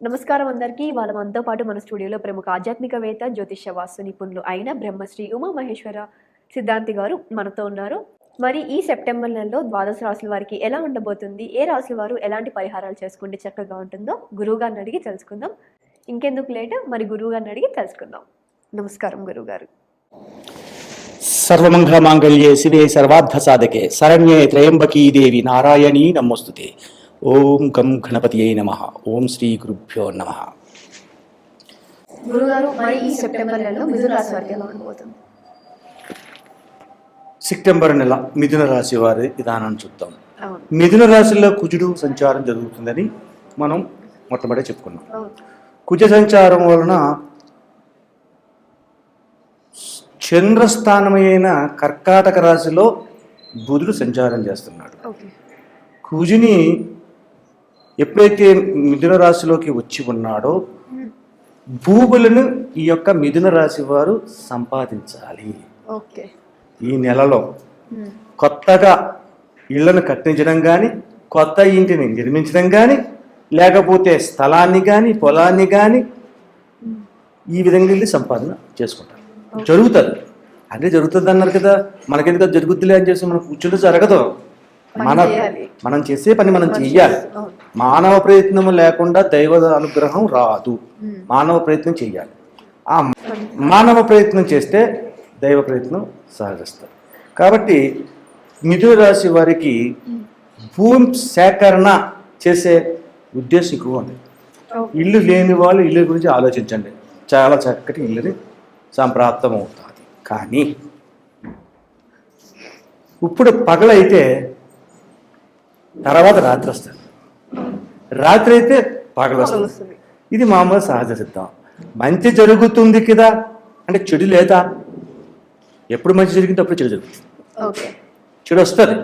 నమస్కారం అందరికీ. వాళ్ళ మనతో పాటు మన స్టూడియోలో ప్రముఖ ఆధ్యాత్మికవేత్త జ్యోతిష వాస్తు నిపుణులు అయిన బ్రహ్మశ్రీ ఉమా మహేశ్వర సిద్ధాంతి గారు మనతో ఉన్నారు. మరి ఈ సెప్టెంబర్ నెలలో ద్వాదశ రాసుల వారికి ఎలా ఉండబోతుంది? ఏ రాసుల వారు ఎలాంటి పరిహారాలు చేసుకుంటే చక్కగా ఉంటుందో గురువు గారిని అడిగి తెలుసుకుందాం. ఇంకెందుకు లేట్? మరి గురువు గారిని అడిగి తెలుసుకుందాం. నమస్కారం గురువు గారు. సర్వమంగళమాంగళ్యే శివే సర్వార్థ సాధకే. శరణ్యే త్రయంబకీ దేవి నారాయణీ నమోస్తుతే. ఓం గం గణపతియే నమ. ఓం శ్రీ గురుభ్యో నమ. మరి ఈ సెప్టెంబర్ నెలలో మిథున రాశి వారికి ఎలా ఉండబోతుంది? సెప్టెంబర్ నెల మిథున రాశి వారి విధానాన్ని చూద్దాం. మిథున రాశిలో కుజుడు సంచారం జరుగుతుందని మనం మొట్టమొదటి చెప్పుకున్నాం. కుజ సంచారం వలన చంద్రస్థానమైన కర్కాటక రాశిలో బుధుడు సంచారం చేస్తున్నాడు. కుజుని ఎప్పుడైతే మిథున రాశిలోకి వచ్చి ఉన్నాడో భూములను ఈ యొక్క మిథున రాశి వారు సంపాదించాలి. ఓకే. ఈ నెలలో కొత్తగా ఇళ్ళను కట్టించడం కానీ కొత్త ఇంటిని నిర్మించడం కానీ లేకపోతే స్థలాన్ని కానీ పొలాన్ని కానీ ఈ విధంగా వెళ్ళి సంపాదన చేసుకుంటారు. జరుగుతుంది. అంటే జరుగుతుంది అన్నారు కదా మనకెందుకు జరుగుద్దిలే అని చేసి మనం కూర్చుంటే జరగదు. మన. మనం చేసే పని మనం చెయ్యాలి మానవ ప్రయత్నము లేకుండా దైవ అనుగ్రహం రాదు. మానవ ప్రయత్నం చెయ్యాలి. ఆ మానవ ప్రయత్నం చేస్తే దైవ ప్రయత్నం సహజస్తారు కాబట్టి మిథున రాశి వారికి భూమి సేకరణ చేసే ఉద్దేశం ఎక్కువ ఉంది. ఇల్లు లేని వాళ్ళు ఇల్లు గురించి ఆలోచించండి. చాలా చక్కటి ఇల్లుని సంప్రాప్తం అవుతుంది కానీ ఇప్పుడు పగలైతే తర్వాత రాత్రి వస్తుంది. రాత్రి అయితే పగలు వస్తుంది ఇది మామూలు సహజ సిద్ధం. మంచి జరుగుతుంది కదా? అంటే చెడు లేదా? ఎప్పుడు మంచి జరిగింది అప్పుడు చెడు జరుగుతుంది. చెడు వస్తుంది.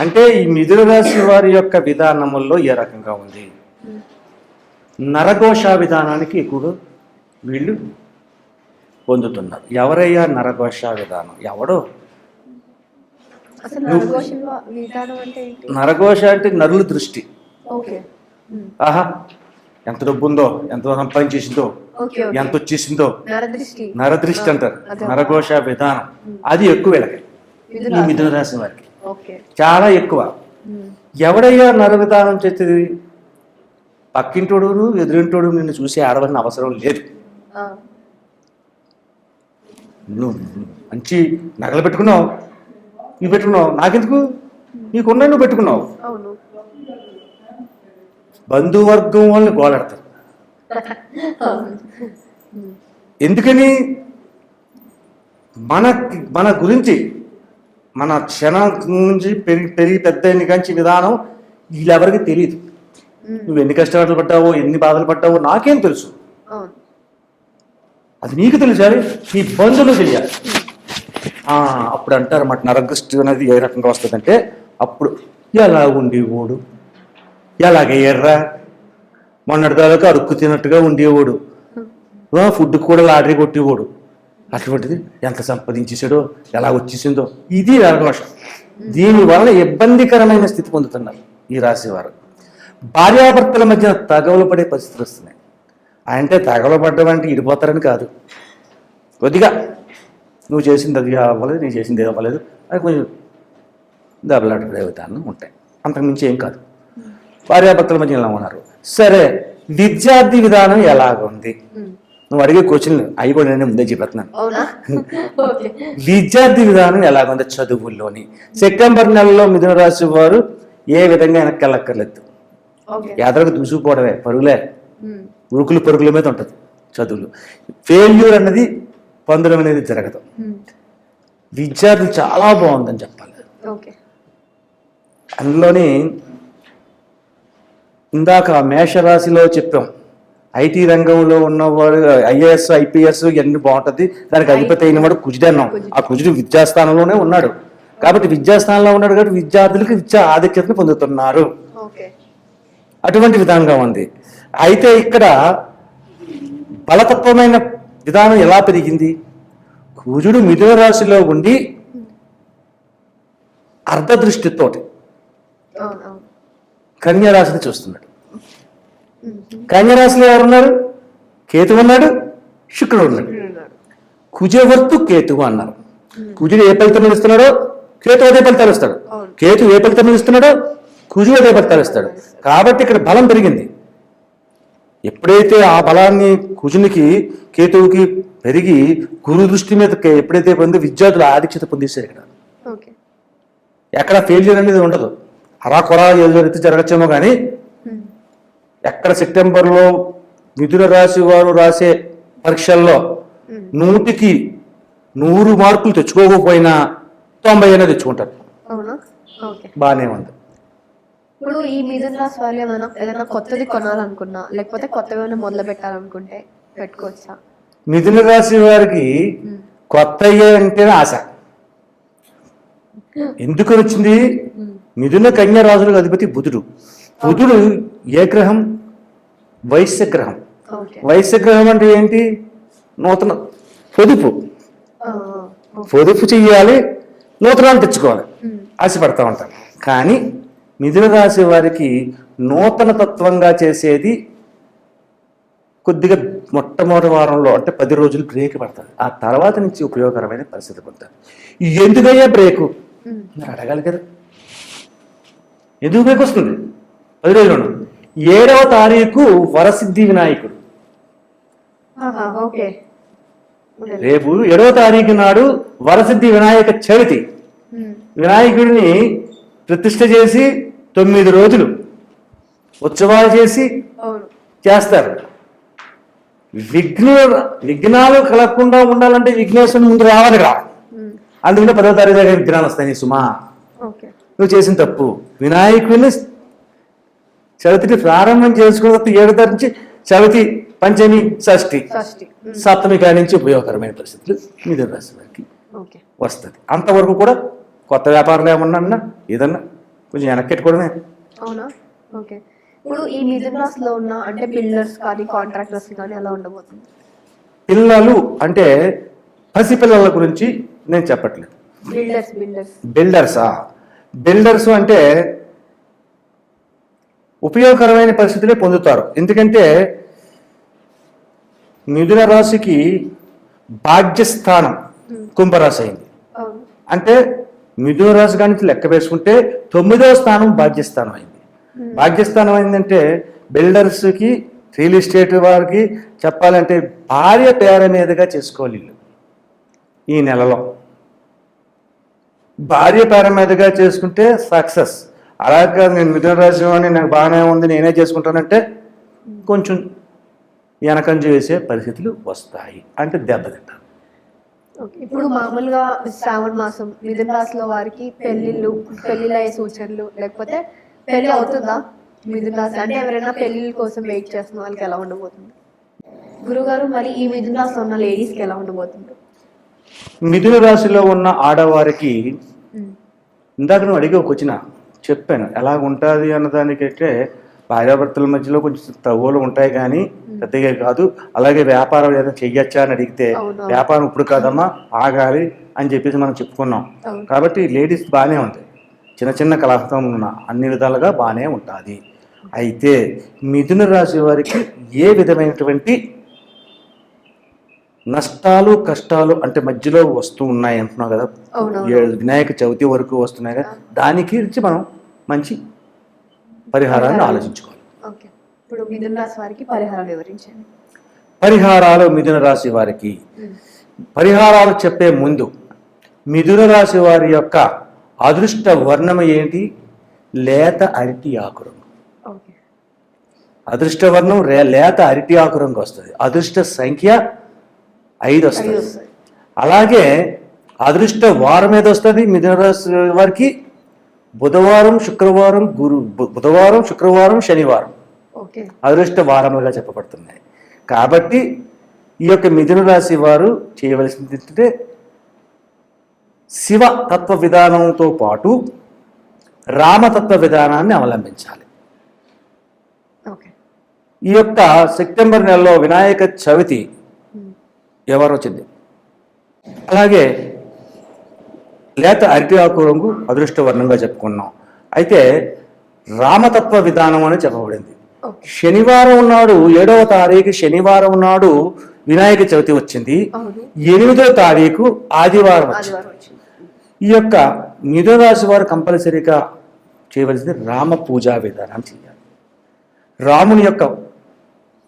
అంటే ఈ మిథున రాశి వారి యొక్క విధానముల్లో ఏ రకంగా ఉంది? నరఘోష విధానానికి ఎక్కువగా వీళ్ళు పొందుతున్నారు. ఎవరయ్యా నరఘోష విధానం? ఎవడో? నరఘోషం అంటే నరుల దృష్టి. ఓకే. ఆహా ఎంత డబ్బు ఉందో ఎంత సంపాదించేసిందో ఎంత వచ్చేసిందో నరదృష్టి. అంటారు. నరఘోష విధానం. అది ఎక్కువ వీళ్ళకి. ఈ మిథున రాశి వారికి. చాలా ఎక్కువ. ఎవడయ్యా నర విధానం చేసేది? పక్కింటోడు ఎదురింటోడు నిన్ను చూసి ఆడవలసిన అవసరం లేదు. నువ్వు మంచి నగలు పెట్టుకున్నావు. ఇవి పెట్టుకున్నావు. నాకెందుకు? నీకున్నాయి నువ్వు పెట్టుకున్నావు. బంధువర్గం వాళ్ళని గోలాడతారు. ఎందుకని? మన మన గురించి మన క్షణం నుంచి పెరిగి పెరిగి పెద్ద ఎన్ని కంచి విధానం వీళ్ళెవరికి తెలియదు నువ్వు ఎన్ని కష్టాలు పడ్డావో ఎన్ని బాధలు పడ్డావో నాకేం తెలుసు. అది నీకు తెలిసాలి నీ బంధువులు తెలియాలి. ఆ, అప్పుడు అంటారు మాట నరదృష్టి అనేది ఏ రకంగా వస్తుందంటే అప్పుడు ఎలా ఉండేవాడు ఎలాగ మొన్నటి మొన్నటిదాకా అడుక్కు తిన్నట్టుగా ఉండేవాడు. ఫుడ్ కూడా లాటరీ కొట్టేవాడు. అటువంటిది ఎంత సంపాదించేసాడో ఎలా వచ్చేసిందో. ఇది నరఘోషం దీనివల్ల ఇబ్బందికరమైన స్థితి పొందుతున్నారు ఈ రాశివారు. భార్యాభర్తల మధ్య తగవలు పడే పరిస్థితులు వస్తున్నాయి. అంటే తగవలు పడ్డం అంటే ఇడిపోతారని కాదు. కొద్దిగా నువ్వు చేసింది అది అవ్వలేదు నేను చేసింది అవ్వలేదు అది కొంచెం దెబ్బలాట విధానం ఉంటాయి. అంతకుమించి ఏం కాదు. భార్యాభర్తల మధ్య ఇలా ఉన్నారు? సరే విద్యార్థి విధానం ఎలాగుంది? నువ్వు అడిగే క్వశ్చన్ అవి కూడా నేను ముందే చెప్పేస్తున్నాను విద్యార్థి విధానం ఎలాగుంది చదువుల్లోని? సెప్టెంబర్ నెలలో మిథున రాశి వారు ఏ విధంగా వెనక్కి వెళ్ళక్కర్లేదు ఎదరకు దూసుకుపోవడమే పరుగులే. ఉరుకులు పరుగుల మీద ఉంటుంది చదువులు. ఫెయిల్యూర్ అన్నది పొందడం అనేది జరగదు. విద్యార్థి చాలా బాగుందని చెప్పాలి. అందులోని ఇందాక మేషరాశిలో చెప్పాం. ఐటీ రంగంలో ఉన్నవాడు ఐఏఎస్ ఐపీఎస్ ఇవన్నీ బాగుంటుంది. దానికి అధిపతి అయిన వాడు కుజుడు అన్నాం. ఆ కుజుడు విద్యాస్థానంలోనే ఉన్నాడు. కాబట్టి విద్యాస్థానంలో ఉన్నాడు కాబట్టి విద్యార్థులకు విద్యా ఆధిక్యతను పొందుతున్నారు. అటువంటి విధంగా ఉంది. అయితే ఇక్కడ బలతత్వమైన విధానం ఎలా పెరిగింది? కుజుడు మిథున రాశిలో ఉండి అర్ధదృష్టితోటి అవును అవును కన్యా రాశిని చూస్తున్నాడు. కన్యరాశిలో ఎవరున్నారు? కేతు ఉన్నాడు శుక్రుడు ఉన్నాడు. కుజవర్తు కేతువు అన్నారు. కుజుడు ఏ ఫలితం ఇస్తున్నాడో కేతు అదే ఫలితాలు ఇస్తాడు. కేతు ఏ ఫలితం ఇస్తున్నాడో కుజుడు అదే ఫలితాలు ఇస్తాడు. కాబట్టి ఇక్కడ బలం పెరిగింది. ఎప్పుడైతే ఆ బలాన్ని కుజునికి కేతువుకి పెరిగి గురు దృష్టి మీద ఎప్పుడైతే పొంది విద్యార్థులు ఆధిక్యత పొందేశారు ఇక్కడ. ఎక్కడ ఫెయిల్యూర్ అనేది ఉండదు. అరా కొరా ఏదో రీతి జరగచ్చేమో కానీ ఎక్కడ సెప్టెంబర్లో మిథున రాశి వారు రాసే పరీక్షల్లో నూటికి నూరు మార్కులు తెచ్చుకోకపోయినా తొంభై అయినా తెచ్చుకుంటారు బాగానే ఉంది. ఇప్పుడు ఈ మిథున రాశి వాళ్ళు ఏమైనా ఏదైనా కొత్తది కొనాలనుకున్నా లేకపోతే కొత్తగా ఏమైనా మొదలు పెట్టాలనుకుంటే పెట్టుకోవచ్చా? మిథున రాశి వారికి కొత్త అంటేనే ఆశ. ఎందుకు వచ్చింది? మిథున కన్య రాజులకు అధిపతి బుధుడు. బుధుడు ఏ గ్రహం? వైశ్య గ్రహం. వైశ్య గ్రహం అంటే ఏంటి? నూతన పొదుపు. పొదుపు చెయ్యాలి నూతనాలు తెచ్చుకోవాలి. ఆశపడతా ఉంటారు కానీ మిథున రాశి వారికి నూతన తత్వంగా చేసేది కొద్దిగా మొట్టమొదటి వారంలో అంటే పది రోజులు బ్రేక్ పడుతుంది ఆ తర్వాత నుంచి ఉపయోగకరమైన పరిస్థితి పొందుతారు ఎందుకయ్యా బ్రేకు? అడగాలి కదా. ఎందుకు బ్రేక్ వస్తుంది పది రోజులు ఏడవ తారీఖు వరసిద్ధి వినాయకుడు. రేపు ఏడవ తారీఖు నాడు వరసిద్ధి వినాయక చవితి. వినాయకుడిని ప్రతిష్ఠ చేసి తొమ్మిది రోజులు ఉత్సవాలు చేసి చేస్తారు. విఘ్న విఘ్నాలు కలగకుండా ఉండాలంటే విఘ్నేశ్వరుని ముందు రావాలి రా అందుకనే పదవ తారీఖు దగ్గర విఘ్నాలు వస్తాయి సుమా. ఓకే. నువ్వు చేసిన తప్పు. వినాయకుడిని చవితిని ప్రారంభం చేసుకున్న తర్వాత ఏడు నుంచి చవితి పంచమి షష్ఠి. సప్తమి కాడి నుంచి ఉపయోగకరమైన పరిస్థితులు మిథున రాశి వారికి ఓకే. వస్తుంది. అంతవరకు కూడా కొత్త వ్యాపారాలు ఏమన్నా అన్నా ఏదన్నా కొంచెం వెనక్కెట్టుకోవడమే. అవునా? ఓకే. ఇప్పుడు ఈ మిథున రాశిలో ఉన్న అంటే బిల్డర్స్ కానీ కాంట్రాక్టర్స్ కానీ ఎలా ఉండబోతుంది? పిల్లలు అంటే పసిపిల్లల గురించి నేను చెప్పట్లేదు. బిల్డర్స్ బిల్డర్స్ బిల్డర్సా అంటే ఉపయోగకరమైన పరిస్థితులే పొందుతారు. ఎందుకంటే మిథున రాశికి భాగ్యస్థానం కుంభరాశి అయింది. అంటే మిథున రాశి కానీ లెక్క వేసుకుంటే తొమ్మిదవ స్థానం భాగ్యస్థానం అయింది. భాగ్యస్థానం అయిందంటే బిల్డర్స్కి రియల్ ఎస్టేట్ వారికి చెప్పాలంటే భార్య పేర మీదుగా చేసుకోవాలి ఈ నెలలో. భార్య పారామీదగా చేసుకుంటే సక్సెస్. అలా కాదు నేను మిథున రాశి నాకు బాగానే ఉంది నేనే చేసుకుంటానంటే కొంచెం వెనకంజ వేసే పరిస్థితులు వస్తాయి అంటే దెబ్బతింటారు ఓకే ఇప్పుడు మామూలుగా శ్రావణ మాసం మిథున రాశిలో వారికి పెళ్ళిళ్ళు పెళ్ళిళ్ళు అయ్యే సూచనలు లేకపోతే పెళ్ళి అవుతుందా? మిథున రాశి అంటే ఎవరైనా పెళ్ళిళ్ళ కోసం వెయిట్ చేస్తున్న వాళ్ళకి ఎలా ఉండబోతుంది? గురుగారు మరి ఈ మిథున రాశిలో ఉన్న లేడీస్కి ఎలా ఉండబోతుంది? మిథున రాశిలో ఉన్న ఆడవారికి ఇందాక నువ్వు అడిగి ఒక వచ్చిన చెప్పాను. ఎలా ఉంటుంది అన్నదానికైతే భార్యాభర్తల మధ్యలో కొంచెం తగువలు ఉంటాయి కానీ పెద్దగా కాదు. అలాగే వ్యాపారం ఏదైనా చెయ్యొచ్చా అని అడిగితే. వ్యాపారం ఇప్పుడు కాదమ్మా ఆగాలి అని చెప్పేసి మనం చెప్పుకున్నాం. కాబట్టి లేడీస్ బాగానే ఉంది చిన్న చిన్న కలహతం ఉన్న అన్ని విధాలుగా బాగానే ఉంటుంది. అయితే మిథున రాశి వారికి ఏ విధమైనటువంటి నష్టాలు కష్టాలు అంటే మధ్యలో వస్తూ ఉన్నాయి అంటున్నావు కదా? వినాయక చవితి వరకు వస్తున్నాయి కదా? దానికి గురించి మనం మంచి పరిహారాన్ని ఆలోచించుకోవాలి. ఓకే. ఇప్పుడు మిథున రాశి వారికి పరిహారం వివరించండి. పరిహారాలు మిథున రాశి వారికి. పరిహారాలు చెప్పే ముందు మిథున రాశి వారి యొక్క అదృష్ట వర్ణం ఏంటి? లేత అరటి ఆకు రంగు ఓకే. అదృష్ట వర్ణం లేత అరటి ఆకు రంగు వస్తుంది. అదృష్ట సంఖ్య ఐదు వస్తుంది. అలాగే అదృష్ట వారం ఏది వస్తుంది మిథున రాశి వారికి బుధవారం శుక్రవారం గురు బుధవారం శుక్రవారం శనివారం ఓకే. అదృష్ట వారములుగా చెప్పబడుతున్నాయి. కాబట్టి ఈ యొక్క మిథున రాశి వారు చేయవలసింది ఏంటంటే శివ తత్వ విధానంతో పాటు రామతత్వ విధానాన్ని అవలంబించాలి. ఈ యొక్క సెప్టెంబర్ నెలలో వినాయక చవితి ఎవరు వచ్చింది? అలాగే లేత అరటి ఆకు రంగు అదృష్ట వర్ణంగా చెప్పుకున్నాం. అయితే రామతత్వ విధానం అని చెప్పబడింది. శనివారం నాడు ఏడవ తారీఖు శనివారం నాడు వినాయక చవితి వచ్చింది. అవును. ఎనిమిదవ తారీఖు ఆదివారం వచ్చింది. ఆదివారం వచ్చింది. ఈ యొక్క మిథున రాశి వారు కంపల్సరీగా చేయవలసింది రామ పూజా విధానం చేయాలి. రాముని యొక్క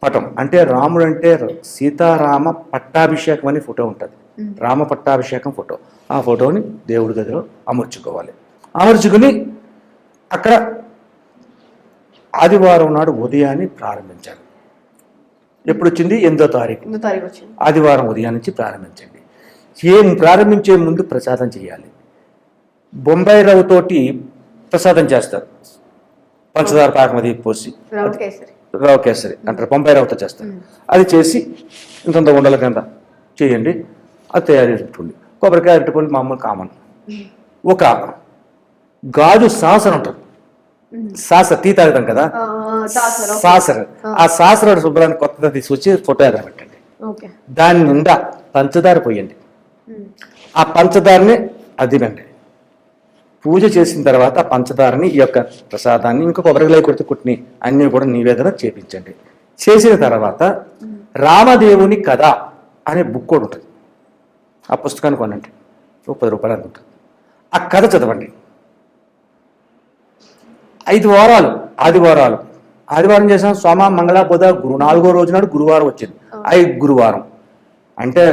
పటం. అంటే రాముడు అంటే సీతారామ పట్టాభిషేకం అనే ఫోటో ఉంటుంది. రామ పట్టాభిషేకం ఫోటో. ఆ ఫోటోని దేవుడి గదిలో అమర్చుకోవాలి. అమర్చుకుని అక్కడ ఆదివారం నాడు ఉదయాన్ని ప్రారంభించాలి. ఎప్పుడు వచ్చింది ఎనిమిదో తారీఖు ఆదివారం ఉదయం నుంచి ప్రారంభించండి. ఏం ప్రారంభించే ముందు ప్రసాదం చేయాలి. బొంబాయి రవ్వతోటి ప్రసాదం చేస్తారు. పంచదార పాకం అది పోసి. రవ కేసరి అంటారు బొంబాయి రవ్వతో చేస్తారు అది చేసి ఇంతంత ఉండల కింద చేయండి. అది తయారు చేసుకోండి. కొబ్బరికాయ అరటిపండు మామూలు కామన్. ఒక గాజు సాసన ఉంటుంది. సాస టీ తాగుతాం కదా? సాసర. సాసర. ఆ. సాసర శుభ్రాన్ని కొత్తగా తీసుకొచ్చి ఫోటో ఎర్రబెట్టండి ఓకే. దాని నిండా పంచదార పోయండి. ఆ పంచదారని అదినండి పూజ చేసిన తర్వాత పంచదారని ఈ యొక్క ప్రసాదాన్ని ఇంకా కొబ్బరికాయ కొడితే కుట్టిని అన్నీ కూడా నివేదన చేపించండి. చేసిన తర్వాత రామదేవుని కథ అనే బుక్ కూడా ఉంటుంది. ఆ పుస్తకాన్ని కొనండి. ఒక పది రూపాయలు అంత ఉంటుంది ఆ కథ చదవండి. ఐదు వారాలు ఆదివారాలు. ఆదివారం చేసాం సోమ మంగళ బుధ గురు. నాలుగో రోజు నాడు గురువారం వచ్చింది. ఐదు గురువారం. అంటే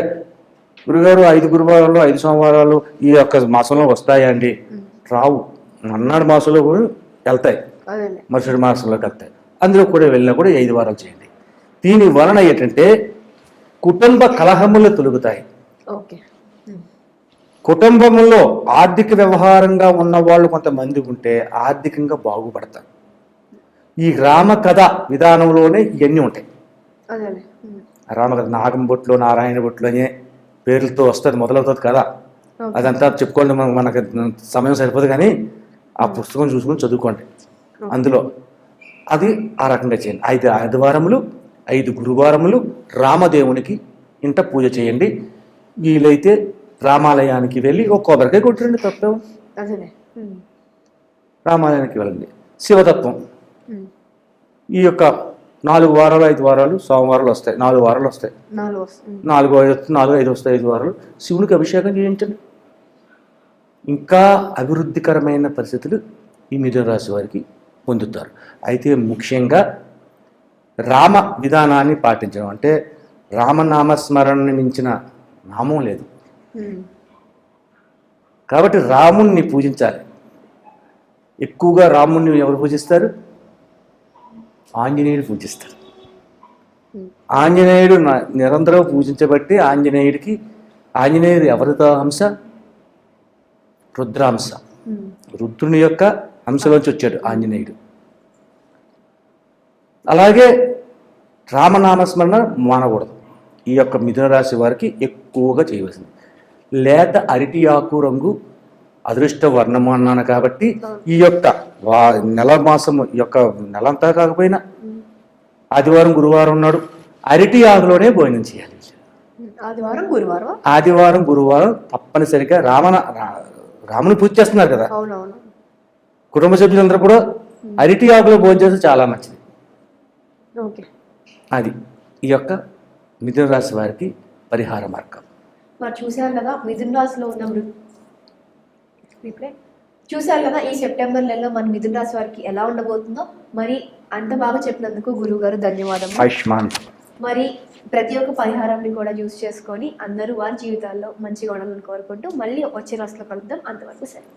గురుగారు ఐదు గురువారాలు ఐదు సోమవారాలు ఈ యొక్క మాసంలో వస్తాయా అండి రావు. మన్నాడు మాసంలో కూడా వెళ్తాయి. మరుసటి మాసంలోకి వెళ్తాయి అందులో కూడా వెళ్ళినా కూడా ఐదు వారాలు చేయండి. దీని వలన ఏంటంటే కుటుంబ కలహములు తొలుగుతాయి. కుటుంబంలో ఆర్థిక వ్యవహారంగా ఉన్న వాళ్ళు కొంతమంది ఉంటే ఆర్థికంగా బాగుపడతారు. ఈ రామకథ విధానంలోనే ఇవన్నీ ఉంటాయి. రామకథ నాగం బొట్లు నారాయణ బొట్లు అనే పేర్లతో వస్తుంది మొదలవుతుంది కదా. అదంతా చెప్పుకోండి మన- మనకు సమయం సరిపోదు కానీ ఆ పుస్తకం చూసుకొని చదువుకోండి. అందులో అది ఆ రకంగా చేయండి. ఐదు ఆదివారములు ఐదు గురువారములు రామదేవునికి ఇంట పూజ చేయండి. వీలైతే రామాలయానికి వెళ్ళి ఒక కొబ్బరికాయ కొట్టండి తప్పే. ఉమ్. రామాలయానికి వెళ్ళండి. శివతత్వం. ఉమ్. ఈ యొక్క నాలుగు వారాలు ఐదు వారాలు సోమవారాలు వస్తాయి. నాలుగు వారాలు వస్తాయి. నాలుగు నాలుగు ఐదు నాలుగు ఐదు వస్తాయి ఐదు వారాలు. శివునికి అభిషేకం చేయించండి. ఇంకా అభివృద్ధికరమైన పరిస్థితులు ఈ మిథున రాశి వారికి పొందుతారు. అయితే ముఖ్యంగా రామ విధానాన్ని పాటించడం. అంటే రామనామస్మరణని మించిన నామం లేదు. కాబట్టి రాముణ్ణి పూజించాలి. ఎక్కువగా రాముణ్ణి ఎవరు పూజిస్తారు? ఆంజనేయుడు పూజిస్తారు. ఆంజనేయుడు నిరంతరం పూజించబట్టి ఆంజనేయుడికి ఆంజనేయుడు ఎవరితో అంశ రుద్రాంశ. రుద్రుని యొక్క అంశలోంచి వచ్చాడు ఆంజనేయుడు. అలాగే రామనామస్మరణ మానకూడదు. ఈ యొక్క మిథున రాశి వారికి ఎక్కువగా చేయవలసింది. లేత అరటి ఆకు రంగు అదృష్ట వర్ణము అన్నాను కాబట్టి ఈ యొక్క వా నెల మాసము ఈ యొక్క నెలంతా కాకపోయినా. ఆదివారం గురువారం నాడు అరటి ఆకులోనే భోజనం చేయాలి. ఆదివారం గురువారం? ఆదివారం గురువారం తప్పనిసరిగా రామన రాముని పూజ చేస్తున్నారు కదా. కుటుంబ సభ్యులందరూ కూడా అరటి ఆకులో భోజనం చేస్తే చాలా మంచిది. ఓకే. అది ఈ యొక్క మిథున రాశి వారికి పరిహార మార్గం. మరి చూశారు కదా మిథున రాశిలో ఉన్న చూశారు కదా ఈ సెప్టెంబర్ నెలలో మన మిథున రాశి వారికి ఎలా ఉండబోతుందో? మరి అంత బాగా చెప్పినందుకు గురువు గారు ధన్యవాదములు. ఆయుష్మాన్. మరి ప్రతి ఒక్క పరిహారాన్ని కూడా యూస్ చేసుకొని అందరూ వారి జీవితాల్లో మంచిగా ఉండాలని కోరుకుంటూ మళ్ళీ వచ్చే రాశిలో కలుద్దాం అంతవరకు సరే.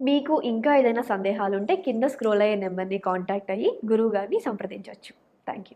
మీకు ఇంకా ఏదైనా సందేహాలు ఉంటే కింద స్క్రోల్ అయ్యే నెంబర్ని కాంటాక్ట్ అయ్యి గురువు గారిని సంప్రదించవచ్చు. Thank you